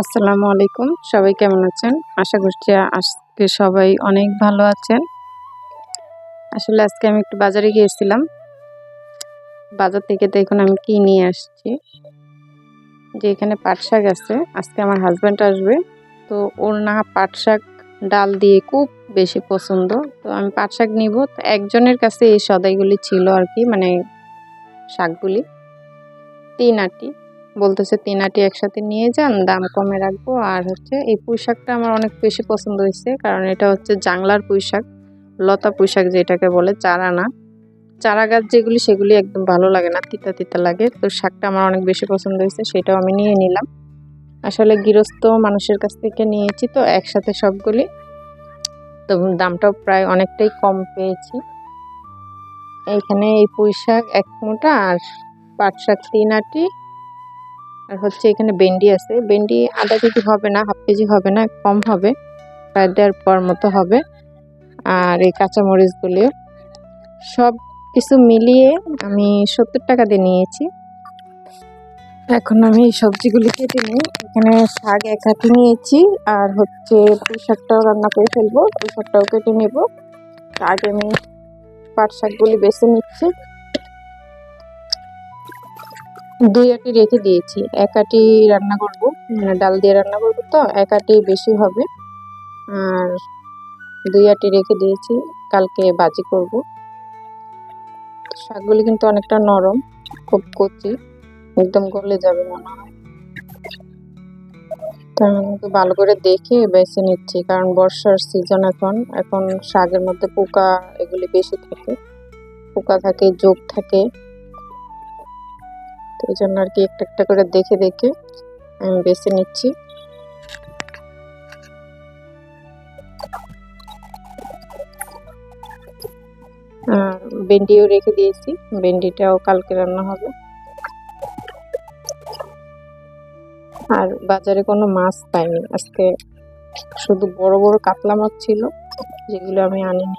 আসসালামু আলাইকুম। সবাই কেমন আছেন? আশা করছি আজকে সবাই অনেক ভালো আছেন। আসলে আজকে আমি একটু বাজারে গিয়েছিলাম। বাজার থেকে দেখুন আমি কি নিয়ে আসছি? যে এখানে পাট শাক আছে। আজকে আমার হাজব্যান্ড আসবে। তো ওর না পাট শাক, ডাল দিয়ে খুব বেশি পছন্দ। তো আমি পাট শাক নিব। তো একজনের কাছে এই সদাইগুলি ছিল আর কি মানে শাকগুলি। তিন আটি। বলতেছে তিন আটি একসাথে নিয়ে যান, দাম কমে রাখব। আর হচ্ছে, এই পুঁইশাকটা আমার অনেক বেশি পছন্দ হয়েছে, কারণ এটা হচ্ছে জাংলার পুঁইশাক, লতা পুঁইশাক যেটাকে বলে, চারা না। চারা গাছ যেগুলি, সেগুলি একদম ভালো লাগে না, তিতা তিতা লাগে। তো শাকটা আমার অনেক বেশি পছন্দ হয়েছে, সেটাও আমি নিয়ে নিলাম। আসলে গৃহস্থ মানুষের কাছ থেকে নিয়েছি তো, একসাথে সবগুলি। তো দামটাও প্রায় অনেকটাই কম পেয়েছি। এইখানে এই পুঁই শাক এক মোটা আর পাট শাক তিন আটি আর হচ্ছে এখানে ভেন্ডি আছে। ভেন্ডি আধা কেজি হবে না, হাফ কেজি হবে না, কম হবে। প্রায় দেড় পর মতো হবে। আর এই কাঁচামরিচগুলিও। সব কিছু মিলিয়ে আমি সত্তর টাকা দিয়ে নিয়েছি। এখন আমি এই সবজিগুলি কেটে নিই। এখানে শাক এক হাতে নিয়েছি আর হচ্ছে পুঁই শাকটাও রান্না করে ফেলব। পুঁই শাকটাও কেটে নেব। আগে আমি পাট শাকগুলি বেছে নিচ্ছি। দুই আটি রেখে দিয়েছি। এক আটি রান্না করব। মানে ডাল দিয়ে রান্না করব তো, এক আটি বেশি হবে। আর দুই আটি রেখে দিয়েছি। কালকে বাজি করব। শাকগুলি কিন্তু অনেকটা নরম, খুব কচি, একদম গলে যাবে মনে হয়। আমি ভালো করে দেখে বেছে নিচ্ছি, কারণ বর্ষার সিজন এখন। এখন শাকের মধ্যে পোকা এগুলি বেশি থাকে। পোকা থাকে যোগ থাকে। তো এই জন্য আর কি একটা একটা করে দেখে দেখে আমি বেছে নিচ্ছি। ভেন্ডিও রেখে দিয়েছি। ভেন্ডিটাও কালকে রান্না হবে। আর বাজারে কোনো মাছ পাইনি। আজকে শুধু বড় বড় কাতলা মাছ ছিল, যেগুলো আমি আনিনি।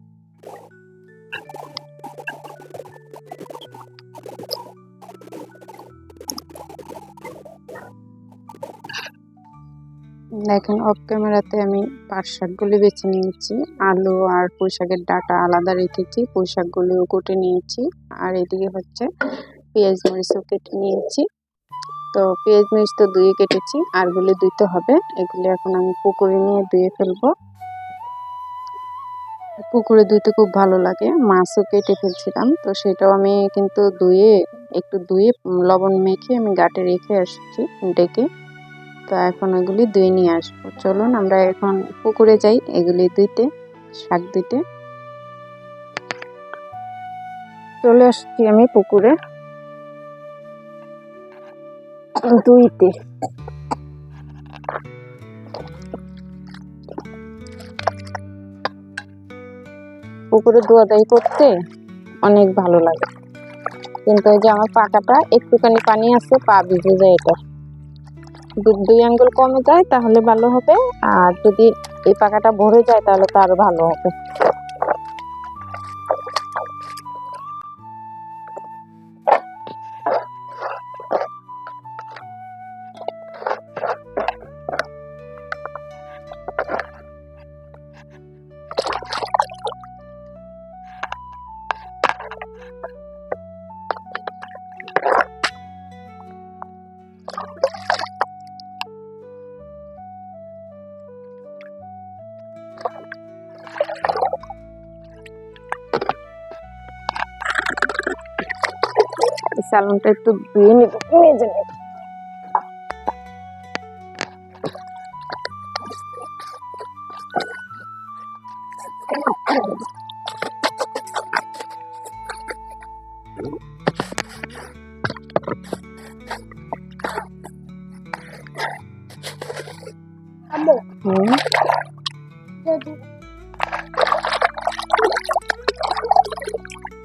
দেখেন অফ ক্যামেরাতে আমি পাট শাকগুলি বেছে নিয়েছি। আলু আর পুঁই শাকের ডাটা আলাদা রেখেছি, পুঁই শাকগুলিও কুটে নিয়েছি। আর এদিকে হচ্ছে পেঁয়াজ মরিচও কেটে নিয়েছি। তো পেঁয়াজ মরিচ তো ধুয়ে কেটেছি, আরগুলি ধুইতে হবে। এগুলি এখন আমি পুকুরে নিয়ে ধুয়ে ফেলব। পুকুরে ধুইতে খুব ভালো লাগে, মাছও কেটে ফেলছিলাম। তো সেটাও আমি কিন্তু ধুয়ে, একটু ধুয়ে লবণ মেখে আমি গাটে রেখে আসছি, ডেকে। তো এখন এগুলি দুই নিয়ে আসব। চলুন আমরা এখন পুকুরে যাই, এগুলি দুইতে শাক ধুইতে। চলে আসছি আমি পুকুরে। দুইতে পুকুরে ধোয়া দাই করতে অনেক ভালো লাগে। কিন্তু ওই যে আমার পাকাটা, একটুখানি পানি আছে, পা ভিজে যায় এটা। দুই আঙ্গুল কমে যায়, তাহলে ভালো হবে। আর যদি এই পাকাটা ভরে যায়, তাহলে তো আরও ভালো হবে। এই স্যালনটা একটু ধুয়ে নিব মেজে নেব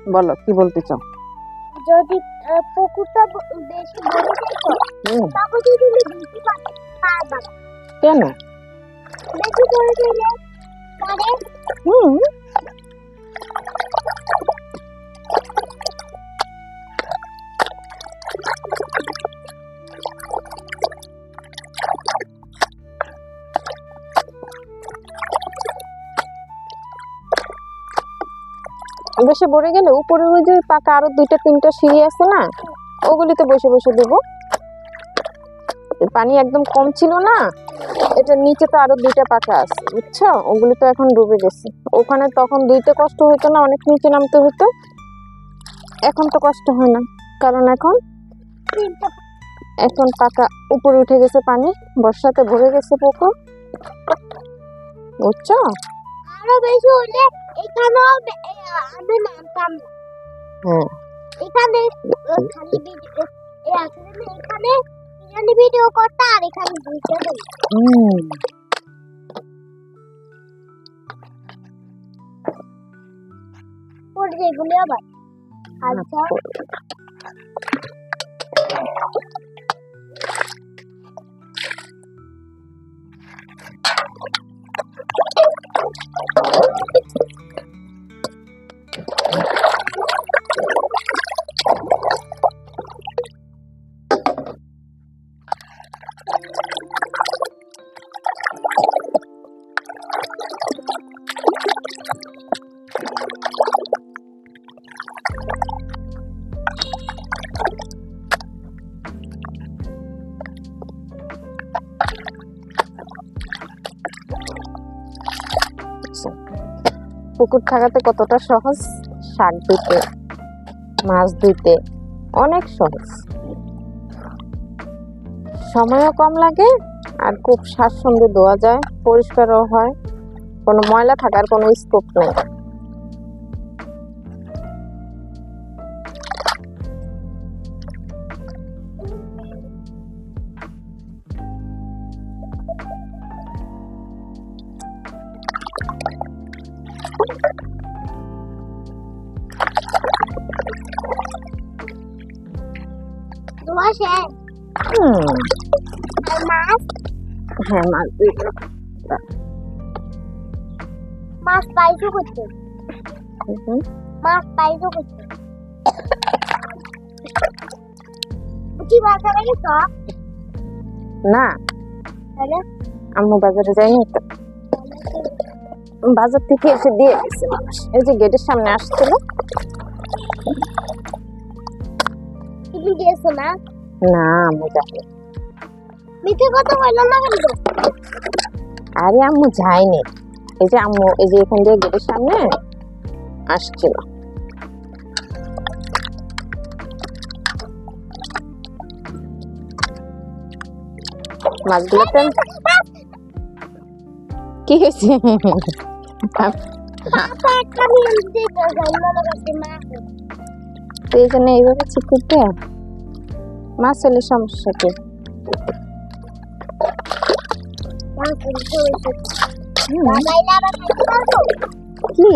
বলো কি বলতে চাও? যদি পুকুরটা বেশি বড় থাকতো তখন যদি তুমি বেশি পারবে কেন? বেশি করে দিলে পরে হুম। বেশি ভরে গেলে উপরে ওই যে পাকা আরও দুইটা, তিনটা সিঁড়ি আছে না, ওগুলিতে বসে বসে দেব। পানি একদম কম ছিল না, এটা নিচে তো আরও দুইটা পাকা আছে, বুঝছ? ওগুলি তো এখন ডুবে গেছে। ওখানে তখন দুইতে কষ্ট হতো না, অনেক নিচে নামতে হতো এখন তো কষ্ট হয় না, কারণ এখন এখন পাকা উপরে উঠে গেছে পানি, বর্ষাতে ভরে গেছে পুকুর, বুঝছ? আরও বেশি হলে এখানেও আমি নামতাম না। এখানে খালি ভিডিও এখানে এখানে ভিডিও করতে আর এখানে দুইটা দেব হুম আবার আচ্ছা। পুকুর থাকাতে কতটা সহজ? শাক ধুতে, মাছ ধুতে অনেক সহজ। সময়ও কম লাগে আর খুব স্বাচ্ছন্দ্যে ধোয়া যায়, পরিষ্কারও হয়। কোনো ময়লা থাকার কোনো স্কোপ নেই। আর মাছ হ্যাঁ মাছ মাছ পাইছো করতে হুম, মাছ পাইছো করতে কি বাজারে গেছো না তাহলে আম্মু বাজারে যাইনি তো বাজার থেকে এসে দিয়ে গেছে মানুষ। এই যে গেটের সামনে আসছিল। তুমি গেছো না না আম্মু যায়নি। মিথ্যে কথা বলল না কিন্তু আরে আম্মু যায়নি। এই যে আম্মু এই যে এখান দিয়ে গেটের সামনে আসছিল। মাছগুলো কি হয়েছে? এই জন্য এইভাবে মাছ হলে সমস্যা কি? কি?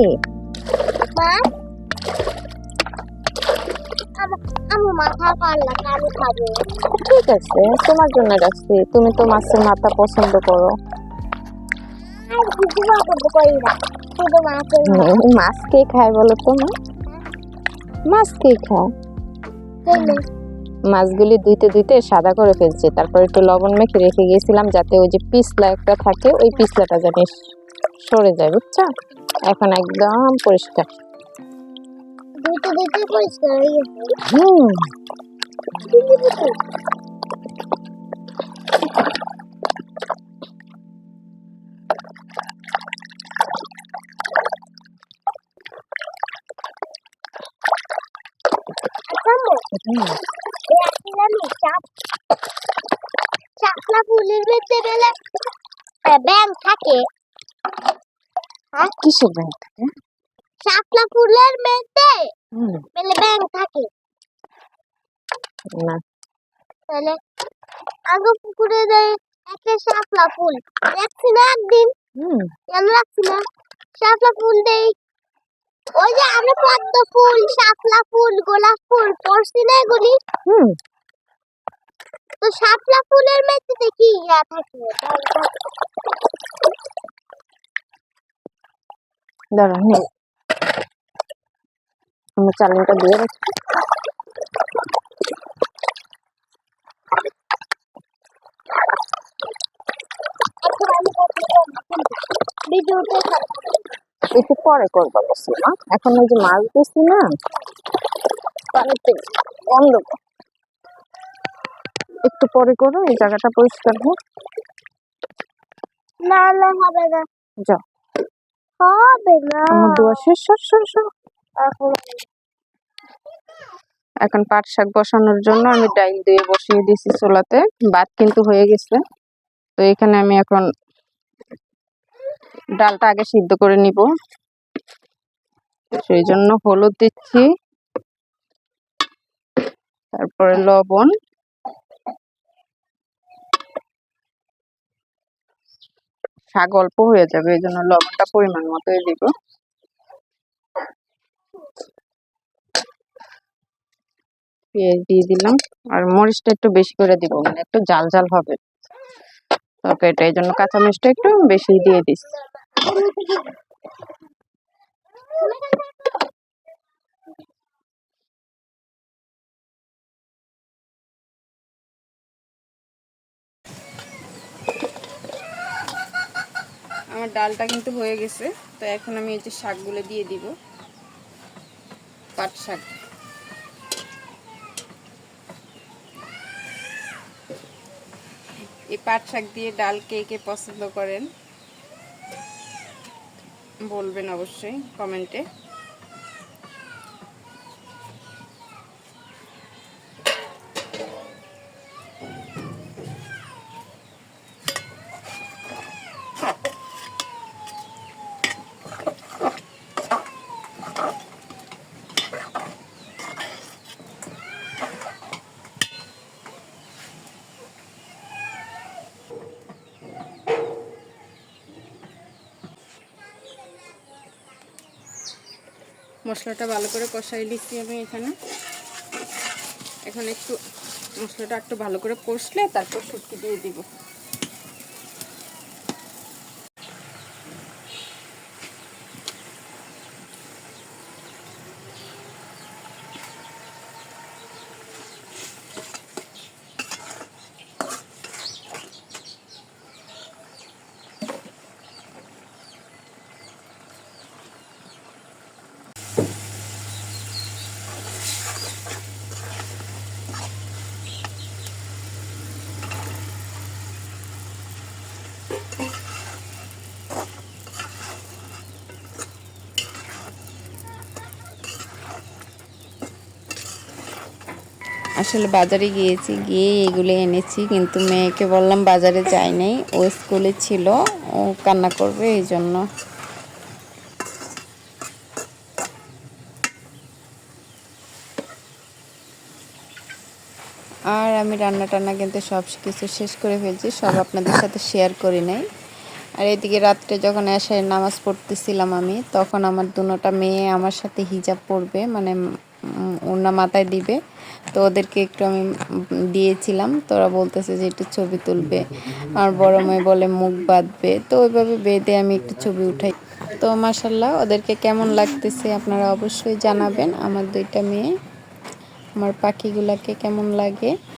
ঠিক আছে, তোমার জন্য রাখছি। তুমি তো মাছের মাথা পছন্দ করো। মাছ কে খায় বলো তো মাছ কে খায় মাছগুলি ধুইতে ধুইতে সাদা করে ফেলছি। তারপর একটু লবণ মেখে রেখে গেছিলাম যাতে ওই যে পিছলা একটা থাকে ওই পিছলাটা জানি সরে যায় বুঝছ? এখন একদম পরিষ্কার। হুম। আচ্ছা হুম, আমি চাপ চাপলা ফুলের মধ্যে বেলে ব্যাং থাকে। কিসের ব্যাংক থাকে? চাপলা ফুলের মধ্যে বেলে ব্যাং থাকে। না। তাহলে আগে পুকুরে দেয় একটা শাপলা ফুল দেখছি না একদিন? হুম, কেন রাখছি না? শাপলা ফুল দেই। ওই যে আমরা পদ্ম ফুল শাপলা ফুল গোলাপ ফুল পড়ছি না এগুলি? হুম, তো শাপলা ফুলের মধ্যে কি ইয়া থাকে? দাঁড়া নে। আমি চালনিটা দিয়ে রাখি এখন একটু পরে করব এখন ওই যে মাছ দিচ্ছি না পানিতে বন্ধ। একটু পরে করো এই জায়গাটা পরিষ্কার হোক। না না হবে না। যাও। হবে না। আমার দোয়া শেষ সর সর সর এখন এখন পাট শাক বসানোর জন্য আমি ডাইল দিয়ে বসিয়ে দিয়েছি চুলাতে। ভাত কিন্তু হয়ে গেছে। তো এখানে আমি এখন ডালটা আগে সিদ্ধ করে নিব। সেই জন্য হলুদ দিচ্ছি। তারপরে লবণ। শাক অল্প হয়ে যাবে, এই জন্য লবণটা পরিমাণ মতোই দিব। পেঁয়াজ দিয়ে দিলাম, আর মরিচটা একটু বেশি করে দিব মানে একটু জাল জাল হবে। তরকারিটা, এই জন্য কাঁচা মরিচটা একটু বেশি দিয়ে দিস আমার ডালটা কিন্তু হয়ে গেছে, তো এখন আমি এই যে শাকগুলো দিয়ে দিব, পাট শাক। এই পাট শাক দিয়ে ডাল কে কে পছন্দ করেন, বলবেন অবশ্যই কমেন্টে। মশলাটা ভালো করে কষাই নিচ্ছি আমি এখানে। এখানে একটু মশলাটা একটু ভালো করে কষলে তারপর শুটকি দিয়ে দিব। আসলে বাজারে গিয়েছি গিয়ে এগুলো এনেছি। কিন্তু মেয়েকে বললাম বাজারে যাই নাই। ও স্কুলে ছিল, ও কান্না করবে এই জন্য। আর আমি রান্না টান্না কিন্তু সব কিছু শেষ করে ফেলছি, সব আপনাদের সাথে শেয়ার করি নাই। আর এদিকে রাত্রে যখন এসায় নামাজ পড়তেছিলাম আমি, তখন আমার দুনোটা মেয়ে আমার সাথে হিজাব পড়বে মানে ওড়না মাথায় দিবে। তো ওদেরকে একটু আমি দিয়েছিলাম। তোরা বলতেছে যে একটু ছবি তুলবে। আমার বড় মেয়ে বলে মুখ বাঁধবে। তো ওইভাবে বেঁধে আমি একটু ছবি উঠাই। তো মাসাল্লাহ ওদেরকে কেমন লাগতেছে আপনারা অবশ্যই জানাবেন। আমার দুইটা মেয়ে, আমার পাখিগুলাকে কেমন লাগে।